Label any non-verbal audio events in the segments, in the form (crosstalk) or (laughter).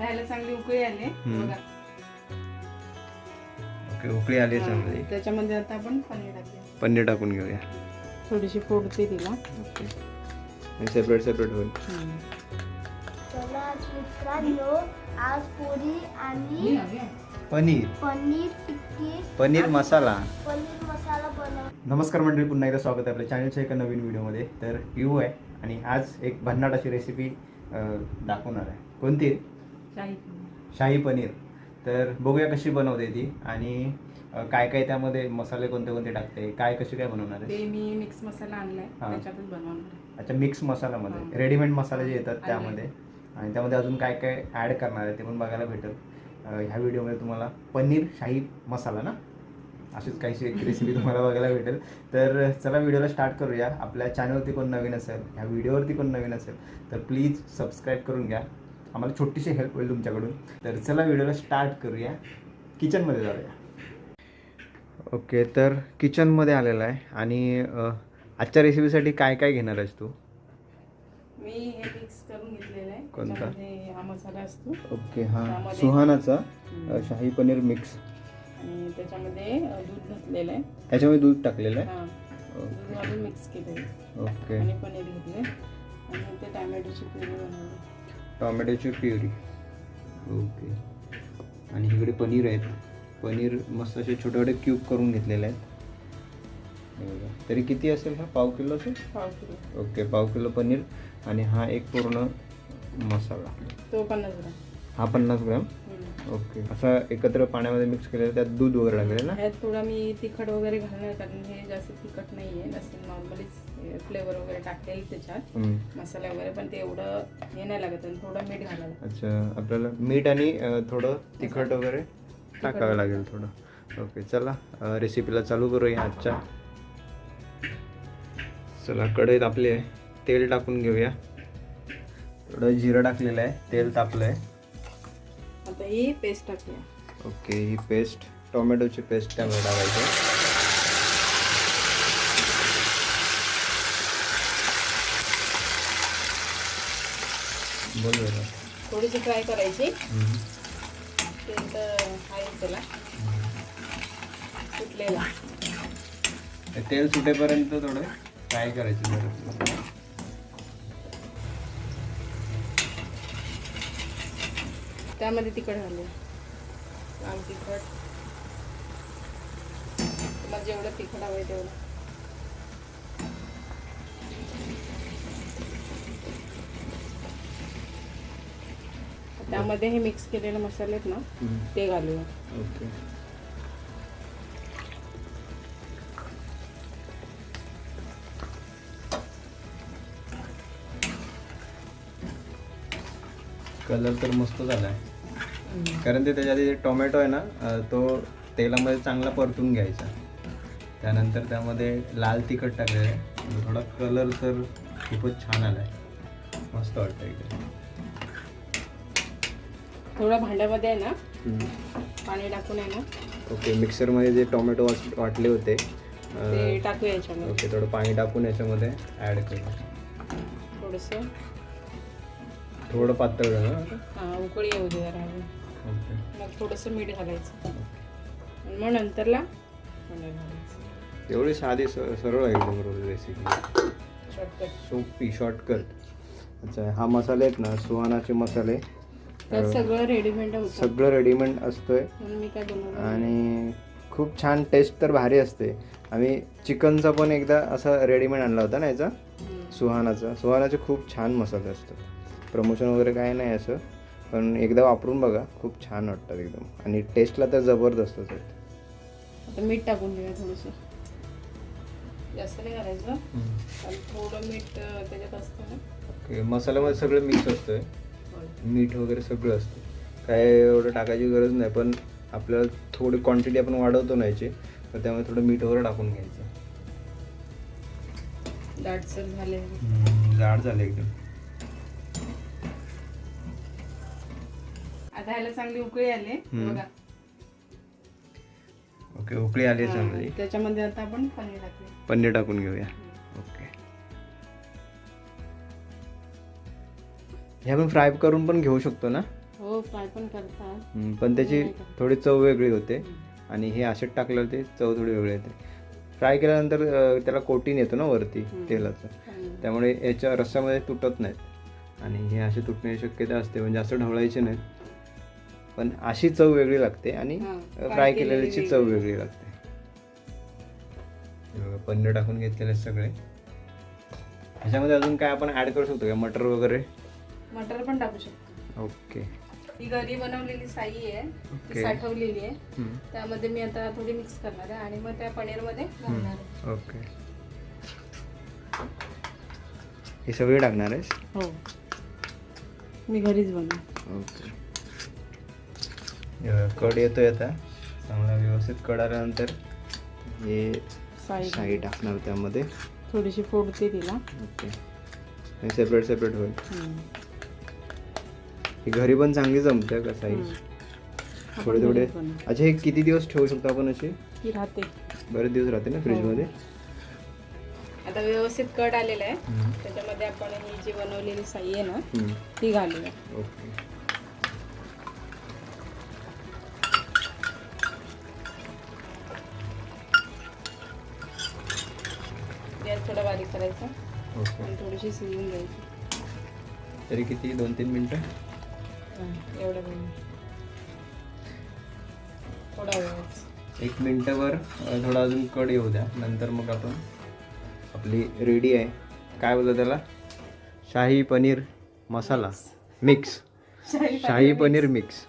आता ह्याला चांगली उकळी आली. बघा. ओके उकळी आली आहे चांगली. त्याच्यामध्ये आता आपण पनीर टाकूया. पनीर टाकून घेऊया. थोडीशी फोडते तिला. ओके. सेपरेट सेपरेट होईल. चला आज मित्रांनो आज पुरी आणि पनीर. पनीर टिक्की. पनीर मसाला. पनीर मसाला बनव. नमस्कार मंडळी पुन्हा एकदा स्वागत आहे आपल्या चॅनलच्या एका नवीन व्हिडिओमध्ये तर यू आहे आणि आज एक भन्नाट अशी रेसिपी दाखवणार आहे. कोणती? शाही शाही पनीर. तर बघूया कशी बनवते ती आणि काय काय त्यामध्ये मसाले कोणते कोणते टाकते काय कशी काय बनवणार आहे ते मी मिक्स मसाला आणलाय हा. त्याच्यातच बनवणार आहे. अच्छा मिक्स मसाल्यामध्ये. हा. रेडीमेड मसाले जे येतात. त्यामध्ये. आणि त्यामध्ये अजून काय काय ॲड करणार आहे ते पण बघायला भेटेल. अ, ह्या व्हिडिओमध्ये तुम्हाला पनीर शाही मसाला ना? अशीच काहीशी एक रेसिपी तुम्हाला बघायला भेटेल. तर चला व्हिडिओला स्टार्ट करूया. आपल्या चॅनलवरती कोण नवीन असेल ह्या व्हिडिओवरती कोण नवीन असेल तर प्लीज सबस्क्राईब करून घ्या. आम्हाला छोटीशी हेल्प होईल तुमच्याकडून. तर चला व्हिडिओला स्टार्ट करूया. किचनमध्ये जाऊया. ओके तर किचनमध्ये आलेला आहे. आणि आजच्या रेसिपीसाठी काय काय घेणार आहेस तू? मी हे मिक्स करून घेतलेलं आहे. कोणता? त्याच्यामध्ये हा मसाला असतो. ओके हां. सुहानाचा शाही पनीर मिक्स आणि त्याच्यामध्ये दूध घातलेलं आहे. याच्यामध्ये दूध टाकलेलं आहे? हा. दूध घालून मिक्स केलेलं ओके आणि पनीर घेतले आणि ते टॅमॅटोची प्युरी बनवली. टोमॅटोची प्युरी. ओके. आणि इकडे पनीर आहेत. पनीर मस्त असे छोटे छोटे क्यूब करून घेतलेले आहेत. हे बघा. तरी किती असेल हा? पाव किलो असेल? पाव किलो. ओके पाव किलो पनीर. आणि हा एक पूर्ण मसाला. तो पन्नास ग्राम. हा पन्नास ग्राम. ओके. असा एकत्र पाण्यामध्ये मिक्स केलेलं त्यात दूध वगैरे लागलेलं ना? ह्यात थोडा मी तिखट वगैरे घालणार कारण हे जास्त तिखट नाही आहे नसेल नॉर्मलीच फ्लेवर वगैरे टाकलेलं त्याच्यात. मसाले वगैरे पण ते एवढं हे नाही लागत आणि थोडं मीठ घालायला अच्छा. आपल्याला मीठ आणि अ, थोडं तिखट वगैरे टाकावं लागेल थोडं. ओके चला अ, रेसिपीला चालू करूया आजच्या. चला कढईत आपले तेल टाकून घेऊया. थोडं जिरं टाकलेलं आहे. तेल तापलं आहे आता ही पेस्ट टाकूया. ओके ही पेस्ट टोमॅटोची पेस्ट त्यामध्ये टाकायची. थोडीशी फ्राय करायची. तेल तर आहे त्याला. सुटलेला तेल सुटेपर्यंत थोडं फ्राय करायचं त्यामध्ये तिखट घालूया. लाल तिखट. तुम्हाला जेवढं तिखट हवं आहे तेवढं. त्यामध्ये हे मिक्स केलेले मसाले आहेत ना. ते घालूया. ओके. कलर तर मस्त झाला आहे कारण ते त्याच्यात जे टोमॅटो आहे ना तो तेलामध्ये चांगला परतून घ्यायचा. त्यानंतर त्यामध्ये लाल तिखट टाकलेलं आहे. थोडा कलर तर खूपच छान आला आहे मस्त वाटतं इकडे. थोडं भांड्यामध्ये आहे ना पाणी टाकून आहे ना. ओके मिक्सरमध्ये जे टोमॅटो वाट- वाटले होते टाकूया याच्यामध्ये. ओके थोडं पाणी टाकून याच्यामध्ये ॲड करू. थोडंसं. थोडं पातळ हां उकळी येऊ दे जरा मग थोडंसं मीठ घालायचं. मग नंतरला तेवढी साधी सरळ आहे एकदम रेसिपी शॉर्टकट सोपी शॉर्टकट अच्छा हा मसाले आहेत ना सुहानाचे मसाले. सगळं रेडीमेड सगळं रेडीमेड असतोय. आणि खूप छान टेस्ट तर भारी असते. आम्ही चिकनचा पण एकदा असा रेडीमेड आणला होता ना याचा. सुहानाचा. सुहानाचे खूप छान मसाले असतात. प्रमोशन वगैरे काय नाही असं. पण एकदा वापरून बघा खूप छान वाटतात एकदम. आणि टेस्टला तर जबरदस्तच आहेत आता मीठ टाकून थोडंसं. जास्त नाही घालायचं कारण थोडं मीठ अं, त्याच्यात असतं ना. ओके मसाल्यामध्ये सगळं मिक्स असतंय. मीठ वगैरे सगळं असतं काय एवढं टाकायची गरज नाही पण आपल्याला थोडी क्वांटिटी आपण वाढवतो ना याची तर त्यामुळे थोडं मीठ वगैरे टाकून घ्यायचं. दाटसर झालं एकदम. आता ह्याला चांगली उकळी आली. बघा. ओके उकळी आली हां, चांगली. त्याच्यामध्ये आता आपण पनीर टाकूया. पनीर टाकून घेऊया. ओके. हे आपण फ्राय करून पण घेऊ शकतो ना? हो फ्राय पण करतात. पण त्याची थोडी चव वेगळी होते. आणि हे असेच टाकल्यावर ते चव थोडी वेगळी येते. फ्राय केल्यानंतर त्याला कोटीन येतो ना वरती तेलाचं. त्यामुळे याच्या रस्स्यामध्ये तुटत नाहीत. आणि हे असे तुटण्याची शक्यता असते. म्हणजे असं ढवळायचे नाहीत. पण अशी चव वेगळी लागते आणि फ्राय केलेल्याची केलेली चव वेगळी लागते. हे पनीर टाकून घेतलेले सगळे. ह्याच्यामध्ये अजून काय आपण ऍड करू शकतो का? मटर वगैरे? मटर पण टाकू शकतो. ओके. ही घरी बनवलेली साई आहे. ती. साठवलेली आहे. त्यामध्ये मी आता थोडी मिक्स करणार आहे आणि मग त्या पनीरमध्ये घालणार आहे. ओके. हे सगळे टाकणार आहेस? हो. मी घरीच बनव ओके. कड येतोय आता. चांगला व्यवस्थित कड आल्यानंतर हे साई टाकणार त्यामध्ये. थोडीशी फोडते तिला. ओके. सेपरेट सेपरेट होईल. ही घरी पण चांगली जमते का साई. थोडे थोडे. अच्छा हे किती दिवस ठेवू शकतो आपण अशी ती राहते. बरेच दिवस राहते ना फ्रीजमध्ये? आता व्यवस्थित कट आलेला आहे. त्याच्यामध्ये आपण ही जी बनवलेली साई आहे ना. ती घालूया. ओके. करायचा. ओके. आणि थोडीशी शिजवून घ्यायची. तरी किती? दोन तीन मिनटं? एवढं वेळ थोडा वेळच. एक मिनटावर थोडा अजून कड येऊ द्या. नंतर मग आपण आपली रेडी आहे. काय बोलतो त्याला? शाही पनीर मसाला. मिक्स शाही पनीर मिक्स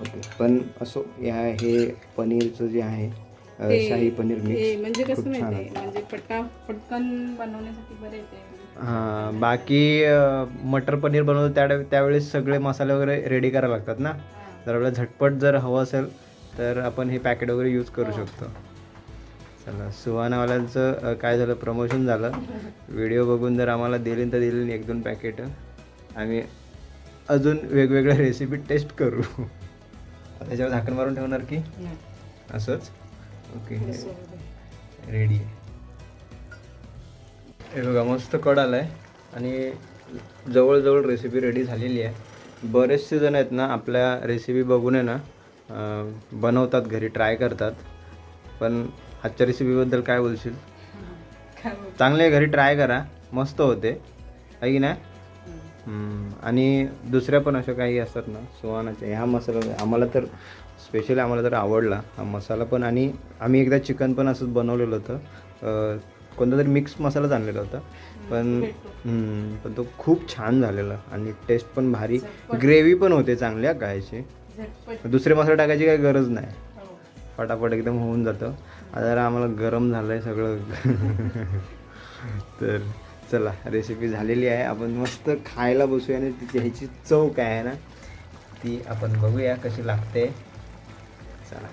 ओके. पण असो या हे पनीरचं जे आहे शाही पनीर मिक्स म्हणजे कसं म्हणजे पट्टा पटकन बनवण्यासाठी बरं येते हां बाकी मटर पनीर बनवतो त्या त्यावेळेस सगळे मसाले वगैरे रेडी करायला लागतात ना? जर आपल्याला झटपट जर हवं असेल तर आपण हे पॅकेट वगैरे यूज करू शकतो. चला सुहानावाल्यांचं काय झालं? प्रमोशन झालं. व्हिडिओ बघून जर आम्हाला दिली तर दिली एक दोन पॅकेट आम्ही अजून वेगवेगळ्या रेसिपी टेस्ट करू. (laughs) त्याच्यावर झाकण मारून ठेवणार की? असंच? ओके. रेडी आहे. हे बघा मस्त कड आलाय. आणि जवळजवळ रेसिपी रेडी झालेली आहे. बरेचसे जण आहेत ना आपल्या रेसिपी बघून आहे ना बनवतात घरी ट्राय करतात. पण आजच्या रेसिपीबद्दल काय बोलशील? चांगले घरी ट्राय करा. मस्त होते. आहे की नाही? आणि दुसऱ्या पण अशा काही असतात ना सुहानाच्या. ह्या मसाला आम्हाला तर स्पेशली आम्हाला तर आवडला हा मसाला पण आणि आम्ही एकदा चिकन पण असंच बनवलेलं होतं. कोणता तरी मिक्स मसालाच आणलेला होता. पण पण तो खूप छान झालेला आणि टेस्ट पण भारी. ग्रेव्ही पण होते चांगल्या गायची दुसरे मसाले टाकायची काही गरज नाही. हो. फटाफट एकदम होऊन जातं. आता जरा आम्हाला गरम झालं आहे सगळं. (laughs) तर चला रेसिपी झालेली आहे. आपण मस्त खायला बसूया आणि तिची ह्याची चव काय आहे ना ती आपण बघूया कशी लागते. चला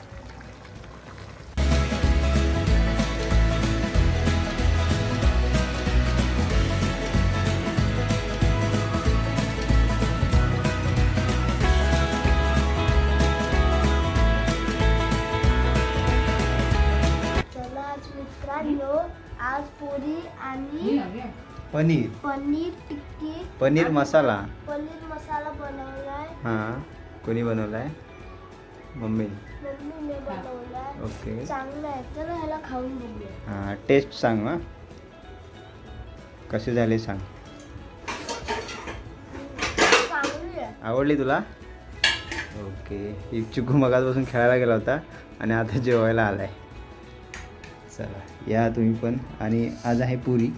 आज पोरी आणि पनीर. पनीर टिक्की. पनीर मसाला. पनीर मसाला बनवलाय. हां कोणी बनवला आहे मम्मी. मम्मीने ओके. चांगला आहे. तर ह्याला खाऊन बघूया. हां टेस्ट सांग हां. कसे झाले सांग. चांगली आहे. आवडली तुला? ओके. ही चिकू मगाचपासून खेळायला गेला होता आणि आता जेवायला आलाय. चला या तुम्ही पण. आणि आज आहे पुरी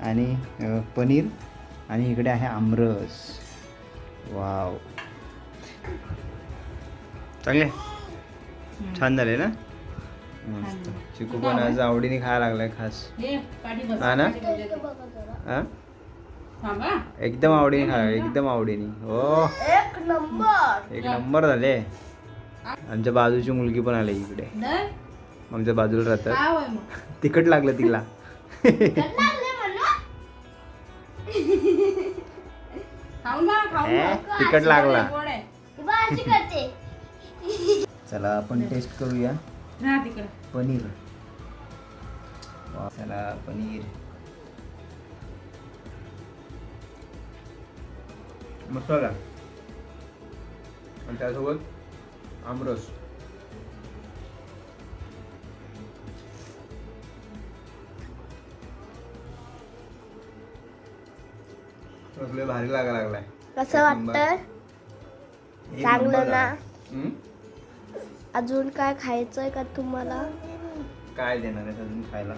आणि अ, पनीर आणि इकडे आहे आमरस. वाव. चांगले? छान झाले ना? मस्त. चिकू पण आज आवडीने खायला लागलाय खास. हा ना? हा. एकदम आवडीने खाय एकदम आवडीने. हो. एक नंबर. एक नंबर झाले. आमच्या बाजूची मुलगी पण आली इकडे? आमच्या बाजूला राहतात. काय होय मग? तिखट लागलं तिला. तिखट लागला. चला आपण टेस्ट करूया. पनीर. चला पनीर. मसाला आणि त्यासोबत आमरस. भारी लागा लागलाय. कसं. वाटतं? चांगलं ना? आहे. अजून काय खायचंय का तुम्हाला? काय देणार आहे अजून खायला?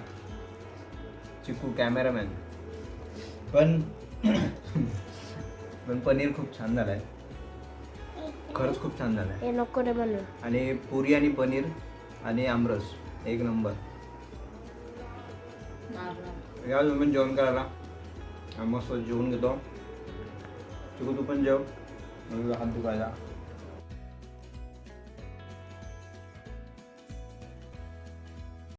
चिकू कॅमेरामॅन. पण पण पनीर खूप छान झालंय. खरंच खूप छान झालंय. हे नको रे म्हणून आणि पुरी आणि पनीर आणि आमरस एक नंबर. या तुम्ही पण जेवण करायला. आम्ही मस्त जेवून घेतो. चिकू तू पण जेव. हात दुखायला.